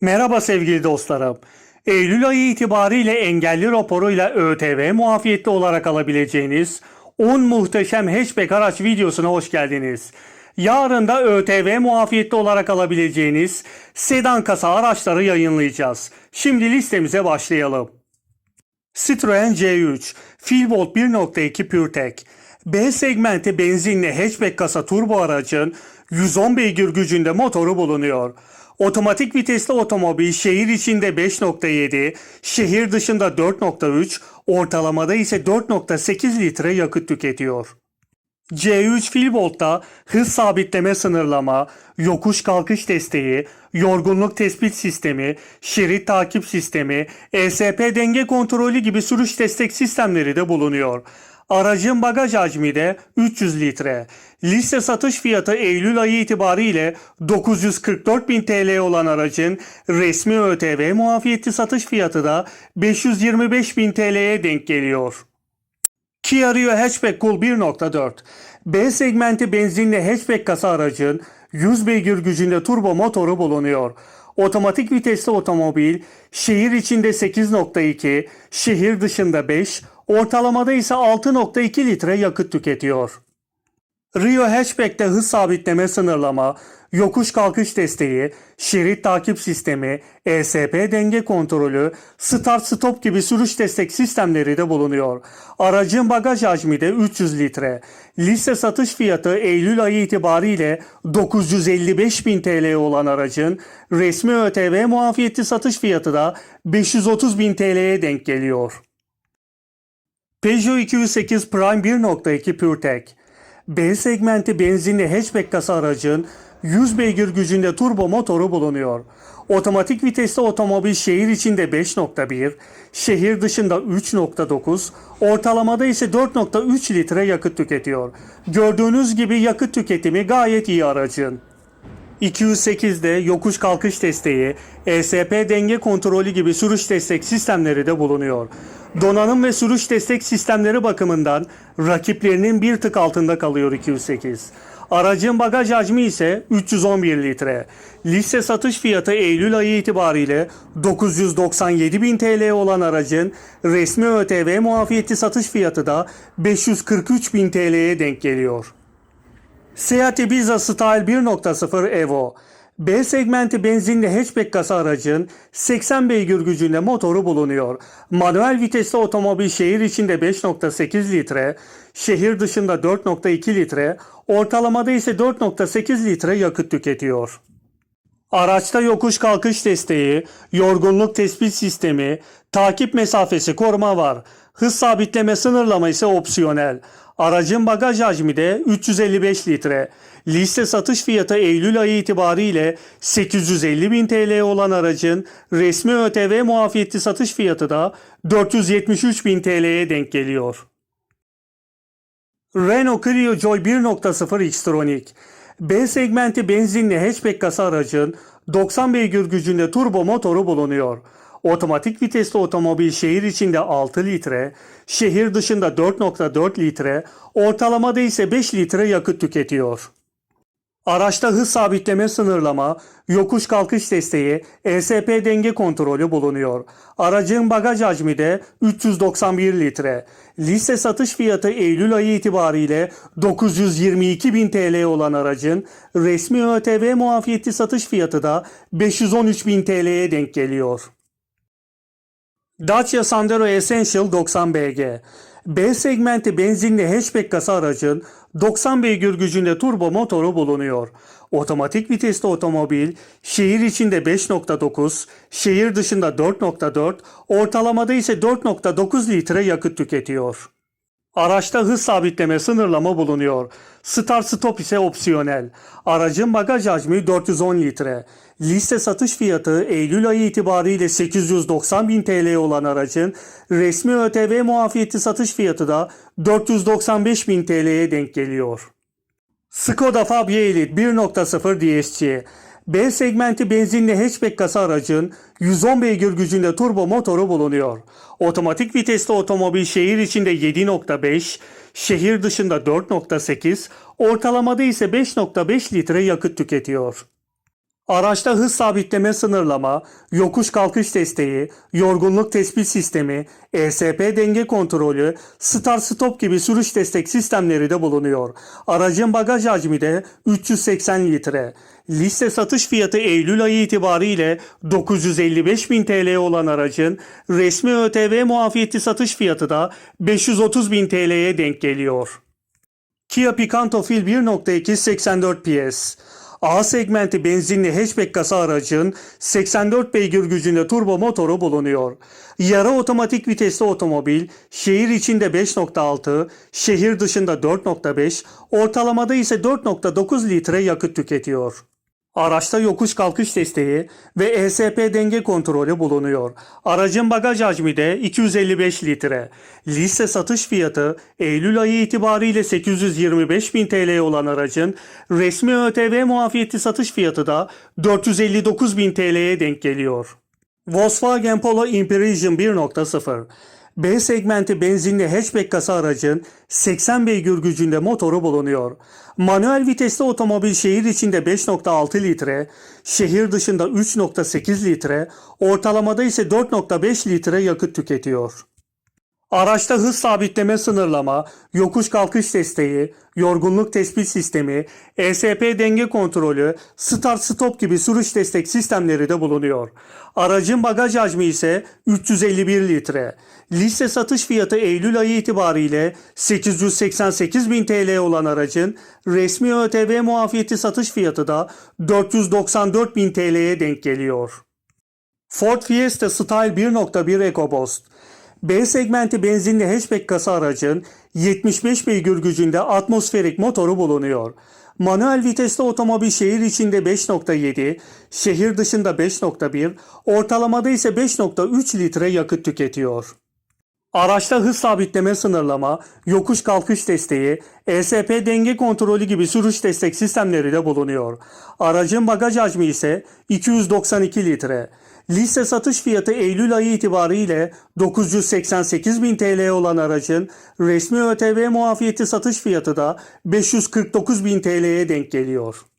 Merhaba sevgili dostlarım. Eylül ayı itibariyle engelli raporuyla ÖTV muafiyetli olarak alabileceğiniz 10 muhteşem hatchback araç videosuna hoş geldiniz. Yarın da ÖTV muafiyetli olarak alabileceğiniz sedan kasa araçları yayınlayacağız. Şimdi listemize başlayalım. Citroen C3, Filvolt 1.2 PureTech, B segmenti benzinli hatchback kasa turbo aracın 110 beygir gücünde motoru bulunuyor. Otomatik vitesli otomobil şehir içinde 5.7, şehir dışında 4.3, ortalamada ise 4.8 litre yakıt tüketiyor. C3 Filvolt'ta hız sabitleme sınırlama, yokuş kalkış desteği, yorgunluk tespit sistemi, şerit takip sistemi, ESP denge kontrolü gibi sürüş destek sistemleri de bulunuyor. Aracın bagaj hacmi de 300 litre. Liste satış fiyatı Eylül ayı itibariyle 944 bin TL olan aracın resmi ÖTV muafiyetli satış fiyatı da 525 bin TL'ye denk geliyor. Kia Rio Hatchback Cool 1.4 B segmenti benzinli hatchback kasa aracın 100 beygir gücünde turbo motoru bulunuyor. Otomatik vitesli otomobil şehir içinde 8.2, şehir dışında 5, ortalamada ise 6.2 litre yakıt tüketiyor. Rio Hatchback'te hız sabitleme sınırlama, yokuş kalkış desteği, şerit takip sistemi, ESP denge kontrolü, start stop gibi sürüş destek sistemleri de bulunuyor. Aracın bagaj hacmi de 300 litre. Liste satış fiyatı Eylül ayı itibariyle 955 bin TL olan aracın resmi ÖTV muafiyetli satış fiyatı da 530 bin TL'ye denk geliyor. Peugeot 208 Prime 1.2 PureTech B segmenti benzinli hatchback kasa aracın 100 beygir gücünde turbo motoru bulunuyor. Otomatik vitesli otomobil şehir içinde 5.1, şehir dışında 3.9, ortalamada ise 4.3 litre yakıt tüketiyor. Gördüğünüz gibi yakıt tüketimi gayet iyi aracın. 208'de yokuş kalkış desteği, ESP denge kontrolü gibi sürüş destek sistemleri de bulunuyor. Donanım ve sürüş destek sistemleri bakımından rakiplerinin bir tık altında kalıyor 208. Aracın bagaj hacmi ise 311 litre. Liste satış fiyatı Eylül ayı itibariyle 997 bin TL olan aracın resmi ÖTV muafiyetli satış fiyatı da 543 bin TL'ye denk geliyor. Seat Ibiza Style 1.0 Evo B segmenti benzinli hatchback kasa aracın 80 beygir gücünde motoru bulunuyor. Manuel vitesli otomobil şehir içinde 5.8 litre, şehir dışında 4.2 litre, ortalamada ise 4.8 litre yakıt tüketiyor. Araçta yokuş kalkış desteği, yorgunluk tespit sistemi, takip mesafesi koruma var. Hız sabitleme sınırlama ise opsiyonel. Aracın bagaj hacmi de 355 litre. Liste satış fiyatı Eylül ayı itibariyle 850 bin TL olan aracın resmi ÖTV muafiyetli satış fiyatı da 473 bin TL'ye denk geliyor. Renault Clio Joy 1.0 Xtronic B segmenti benzinli hatchback kasa aracın 90 beygir gücünde turbo motoru bulunuyor. Otomatik vitesli otomobil şehir içinde 6 litre, şehir dışında 4.4 litre, ortalamada ise 5 litre yakıt tüketiyor. Araçta hız sabitleme sınırlama, yokuş kalkış desteği, ESP denge kontrolü bulunuyor. Aracın bagaj hacmi de 391 litre. Liste satış fiyatı Eylül ayı itibariyle 922 bin TL olan aracın resmi ÖTV muafiyetli satış fiyatı da 513 bin TL'ye denk geliyor. Dacia Sandero Essential 90 BG B segmenti benzinli hatchback kasa aracın 90 beygir gücünde turbo motoru bulunuyor. Otomatik vitesli otomobil şehir içinde 5.9, şehir dışında 4.4, ortalamada ise 4.9 litre yakıt tüketiyor. Araçta hız sabitleme sınırlama bulunuyor. Start stop ise opsiyonel. Aracın bagaj hacmi 410 litre. Liste satış fiyatı Eylül ayı itibariyle 890 bin TL olan aracın resmi ÖTV muafiyetli satış fiyatı da 495 bin TL'ye denk geliyor. Skoda Fabia Elite 1.0 DSG B segmenti benzinli hatchback kasa aracın 110 beygir gücünde turbo motoru bulunuyor. Otomatik vitesli otomobil şehir içinde 7.5, şehir dışında 4.8, ortalamada ise 5.5 litre yakıt tüketiyor. Araçta hız sabitleme sınırlama, yokuş kalkış desteği, yorgunluk tespit sistemi, ESP denge kontrolü, start stop gibi sürüş destek sistemleri de bulunuyor. Aracın bagaj hacmi de 380 litre. Liste satış fiyatı Eylül ayı itibariyle 955 bin TL olan aracın resmi ÖTV muafiyetli satış fiyatı da 530 bin TL'ye denk geliyor. Kia Picanto Fil 1.2 84 PS. A segmenti benzinli hatchback kasa aracın 84 beygir gücünde turbo motoru bulunuyor. Yarı otomatik vitesli otomobil şehir içinde 5.6, şehir dışında 4.5, ortalamada ise 4.9 litre yakıt tüketiyor. Araçta yokuş kalkış desteği ve ESP denge kontrolü bulunuyor. Aracın bagaj hacmi de 255 litre. Liste satış fiyatı Eylül ayı itibariyle 825 bin TL olan aracın resmi ÖTV muafiyetli satış fiyatı da 459 bin TL'ye denk geliyor. Volkswagen Polo Imprecision 1.0 B segmenti benzinli hatchback kasa aracın 80 beygir gücünde motoru bulunuyor. Manuel vitesli otomobil şehir içinde 5.6 litre, şehir dışında 3.8 litre, ortalamada ise 4.5 litre yakıt tüketiyor. Araçta hız sabitleme sınırlama, yokuş kalkış desteği, yorgunluk tespit sistemi, ESP denge kontrolü, start stop gibi sürüş destek sistemleri de bulunuyor. Aracın bagaj hacmi ise 351 litre. Liste satış fiyatı Eylül ayı itibariyle 888 bin TL olan aracın resmi ÖTV muafiyeti satış fiyatı da 494 bin TL'ye denk geliyor. Ford Fiesta Style 1.1 EcoBoost B segmenti benzinli hatchback kasa aracın 75 beygir gücünde atmosferik motoru bulunuyor. Manuel vitesli otomobil şehir içinde 5.7, şehir dışında 5.1, ortalamada ise 5.3 litre yakıt tüketiyor. Araçta hız sabitleme sınırlama, yokuş kalkış desteği, ESP denge kontrolü gibi sürüş destek sistemleri de bulunuyor. Aracın bagaj hacmi ise 292 litre. Liste satış fiyatı Eylül ayı itibariyle 988 bin TL olan aracın resmi ÖTV muafiyeti satış fiyatı da 549 bin TL'ye denk geliyor.